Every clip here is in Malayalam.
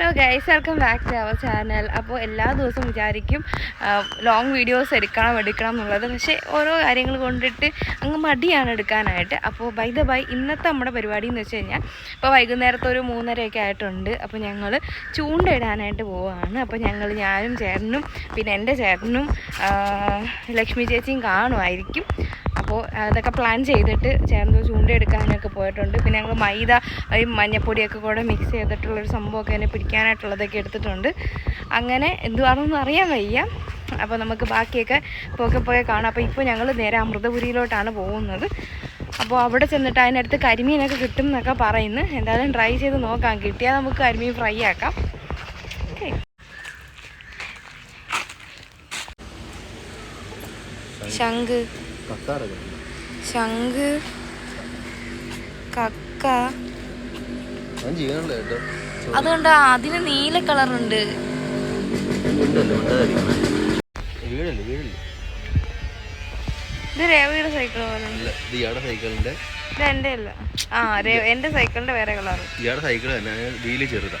Hello guys welcome back to our channel അപ്പോൾ എല്ലാ ദിവസവും വിചാരിക്കും ലോങ് വീഡിയോസ് എടുക്കണം എടുക്കണം എന്നുള്ളത്. പക്ഷേ ഓരോ കാര്യങ്ങൾ കൊണ്ടിട്ട് അങ്ങ് മടിയാണ് എടുക്കാനായിട്ട്. അപ്പോൾ ബൈ ദ ബൈ ഇന്നത്തെ നമ്മുടെ പരിപാടി എന്ന് വെച്ച് കഴിഞ്ഞാൽ ഇപ്പോൾ വൈകുന്നേരത്തെ ഒരു മൂന്നരയൊക്കെ ആയിട്ടുണ്ട്. അപ്പോൾ ഞങ്ങൾ ചൂണ്ടയിടാനായിട്ട് പോവുകയാണ് അപ്പോൾ ഞങ്ങൾ ഞാനും ചേട്ടനും പിന്നെ എന്റെ ചേട്ടനും ലക്ഷ്മി ചേച്ചിയും കാണുമായിരിക്കും. അപ്പോൾ അതൊക്കെ പ്ലാൻ ചെയ്തിട്ട് ചേർന്ന് ചൂണ്ടയെടുക്കാനൊക്കെ പോയിട്ടുണ്ട്. പിന്നെ ഞങ്ങൾ മൈദ ഈ മഞ്ഞപ്പൊടിയൊക്കെ കൂടെ മിക്സ് ചെയ്തിട്ടുള്ളൊരു സംഭവമൊക്കെ അതിനെ പിടിക്കാനായിട്ടുള്ളതൊക്കെ എടുത്തിട്ടുണ്ട്. അങ്ങനെ എന്തുവാണെന്ന് അറിയാൻ വയ്യ. അപ്പോൾ നമുക്ക് ബാക്കിയൊക്കെ പോകെ പോകെ കാണാം. അപ്പോൾ ഇപ്പോൾ ഞങ്ങൾ നേരെ അമൃതപുരിയിലോട്ടാണ് പോകുന്നത്. അപ്പോൾ അവിടെ ചെന്നിട്ട് അതിനടുത്ത് കരിമീനൊക്കെ കിട്ടും എന്നൊക്കെ പറയുന്നു. എന്തായാലും ട്രൈ ചെയ്ത് നോക്കാം. കിട്ടിയാൽ നമുക്ക് കരിമീൻ ഫ്രൈ ആക്കാം. ഓക്കെ ശംഖ്. ശംഖ് കക്ക. അതുകൊണ്ട് അതിന് നീല കളറുണ്ട്. ഇത് രേവയുടെ സൈക്കിൾ പോലെ സൈക്കിളിന്റെ. ഇത് എന്റെ അല്ല ആ എന്റെ സൈക്കിളിന്റെ വേറെ കളർ ഇയാളുടെ സൈക്കിൾ തന്നെ വീൽ ചെറുതാ.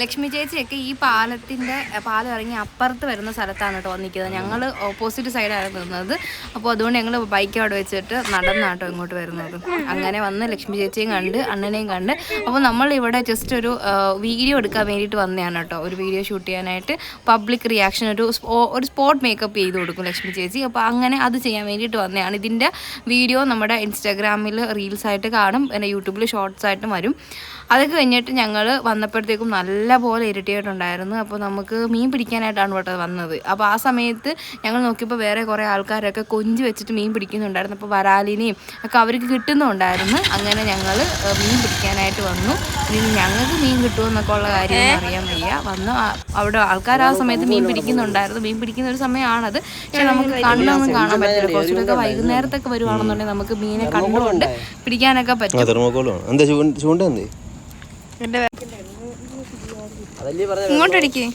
ലക്ഷ്മി ചേച്ചിയൊക്കെ ഈ പാലത്തിന്റെ പാലം ഇറങ്ങി അപ്പുറത്ത് വരുന്ന സ്ഥലത്താണ് കേട്ടോ വന്നിരിക്കുന്നത്. ഞങ്ങൾ ഓപ്പോസിറ്റ് സൈഡാണ് നിന്നത്. അപ്പോൾ അതുകൊണ്ട് ഞങ്ങൾ ബൈക്ക് അവിടെ വെച്ചിട്ട് നടന്നാണ് നടന്നാട്ടോ ഇങ്ങോട്ട് വരുന്നത്. അങ്ങനെ വന്ന് ലക്ഷ്മി ചേച്ചിയും കണ്ട് അണ്ണനെയും കണ്ട്. അപ്പോൾ നമ്മൾ ഇവിടെ ജസ്റ്റ് ഒരു വീഡിയോ എടുക്കാൻ വേണ്ടിയിട്ട് വന്നതാണ് കേട്ടോ. ഒരു വീഡിയോ ഷൂട്ട് ചെയ്യാനായിട്ട് പബ്ലിക് റിയാക്ഷൻ ഒരു ഒരു സ്പോട്ട് മേക്കപ്പ് ചെയ്ത് കൊടുക്കും ലക്ഷ്മി ചേച്ചി. അപ്പോൾ അങ്ങനെ അത് ചെയ്യാൻ വേണ്ടിയിട്ട് വന്നതാണ്. ഇതിന്റെ വീഡിയോ നമ്മുടെ ഇൻസ്റ്റാഗ്രാമിൽ റീൽസായിട്ട് കാണും പിന്നെ യൂട്യൂബിൽ ഷോർട്സ് ആയിട്ടും വരും. അതൊക്കെ കഴിഞ്ഞിട്ട് ഞങ്ങൾ വന്നപ്പോഴത്തേക്കും നല്ല പോലെ ഇരട്ടിയായിട്ടുണ്ടായിരുന്നു അപ്പോൾ നമുക്ക് മീൻ പിടിക്കാനായിട്ടാണ് കേട്ടോ വന്നത്. അപ്പോൾ ആ സമയത്ത് ഞങ്ങൾ നോക്കിയപ്പോൾ വേറെ കുറേ ആൾക്കാരൊക്കെ കൊഞ്ച് വെച്ചിട്ട് മീൻ പിടിക്കുന്നുണ്ടായിരുന്നു. അപ്പോൾ വരാലിനെയും ഒക്കെ അവർക്ക് കിട്ടുന്നുണ്ടായിരുന്നു. അങ്ങനെ ഞങ്ങൾ മീൻ പിടിക്കാനായിട്ട് വന്നു. ഇനി ഞങ്ങൾക്ക് മീൻ കിട്ടുമെന്നൊക്കെ ഉള്ള കാര്യം അറിയാൻ വയ്യ. വന്ന് അവിടെ ആൾക്കാർ ആ സമയത്ത് മീൻ പിടിക്കുന്നുണ്ടായിരുന്നു. മീൻ പിടിക്കുന്ന ഒരു സമയമാണത്. പക്ഷെ നമുക്ക് കണ്ണൊന്നും കാണാൻ പറ്റില്ല. കുറച്ചുകൂടെ വൈകുന്നേരത്തൊക്കെ വരുവാണെന്നുണ്ടെങ്കിൽ നമുക്ക് മീനെ കണ്ടുകൊണ്ട് പിടിക്കാനൊക്കെ പറ്റും തെർമോക്കോളാണ് എന്താ ചൂണ്ട ചൂണ്ട എന്തേ എന്റെ അതല്ലേ പറഞ്ഞ ഇങ്ങോട്ടടിക്കേ.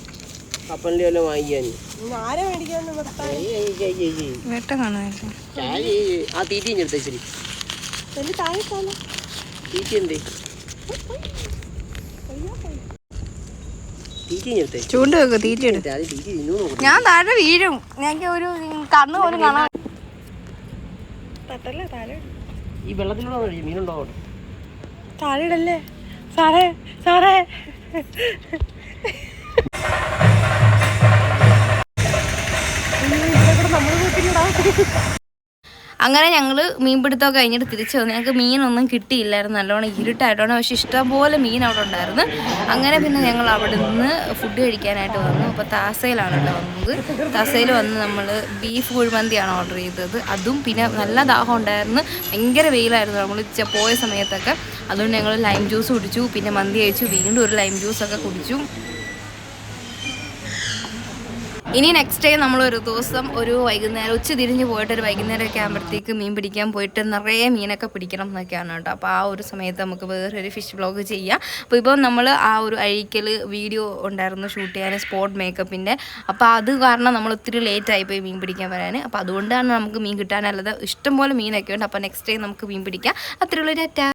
കപ്പലിന്റെ വല്ലതും വാങ്ങിക്കാൻ വേട്ട കാണാനായിട്ട് ആ ഇച്ചിരി തീറ്റ എന്തേ? ചൂണ്ട് വെക്ക് ഞാൻ താഴെ വീഴും. ഞങ്ങൾക്ക് ഒരു കണ്ണ് പോലും കാണാൻ ഈ വെള്ളത്തിലൂടെ മീനുണ്ടോ താഴെ ഇടല്ലേ? സാറേ സാറേ. അങ്ങനെ ഞങ്ങൾ മീൻപിടുത്തമൊക്കെ കഴിഞ്ഞിട്ട് തിരിച്ചു വന്നു. ഞങ്ങൾക്ക് മീനൊന്നും കിട്ടിയില്ലായിരുന്നു. നല്ലോണം ഇരുട്ടായിട്ടാണ് പക്ഷെ ഇഷ്ടംപോലെ മീൻ അവിടെ ഉണ്ടായിരുന്നു. അങ്ങനെ പിന്നെ ഞങ്ങൾ അവിടെ നിന്ന് ഫുഡ് കഴിക്കാനായിട്ട് വന്നു. അപ്പോൾ താസയിലാണ് കേട്ടോ വന്നത്. താസയിൽ വന്ന് നമ്മൾ ബീഫ് കുഴിമന്തിയാണ് ഓർഡർ ചെയ്തത്. അതും പിന്നെ നല്ല ദാഹം ഉണ്ടായിരുന്നു. ഭയങ്കര വെയിലായിരുന്നു. നമ്മൾ പോയ സമയത്തൊക്കെ. അതുകൊണ്ട് ഞങ്ങൾ ലൈം ജ്യൂസ് കുടിച്ചു. പിന്നെ മന്തി കഴിച്ചു. വീണ്ടും ഒരു ലൈം ജ്യൂസൊക്കെ കുടിച്ചു. ഇനി നെക്സ്റ്റ് ഡേ നമ്മൾ ഒരു ദിവസം ഒരു വൈകുന്നേരം ഉച്ച തിരിഞ്ഞ് പോയിട്ട് ഒരു വൈകുന്നേരം ഒക്കെ ആകുമ്പോഴത്തേക്ക് മീൻ പിടിക്കാൻ പോയിട്ട് നിറയെ മീനൊക്കെ പിടിക്കണം എന്നൊക്കെയാണ് കേട്ടോ. അപ്പോൾ ആ ഒരു സമയത്ത് നമുക്ക് വേറൊരു ഫിഷ് ബ്ലോഗ് ചെയ്യാം. അപ്പോൾ ഇപ്പോൾ നമ്മൾ ആ ഒരു അഴിക്കൽ വീഡിയോ ഉണ്ടായിരുന്നു ഷൂട്ട് ചെയ്യാൻ സ്പോട്ട് മേക്കപ്പിന്റെ അപ്പോൾ അത് കാരണം നമ്മൾ ഒത്തിരി ലേറ്റ് ആയിപ്പോയി മീൻ പിടിക്കാൻ വരാൻ അപ്പോൾ അതുകൊണ്ടാണ് നമുക്ക് മീൻ കിട്ടാനല്ലാതെ ഇഷ്ടംപോലെ മീനൊക്കെ ഉണ്ട്. അപ്പോൾ നെക്സ്റ്റ് ഡേ നമുക്ക് മീൻ പിടിക്കാം. അത്രയുള്ള ടാറ്റാ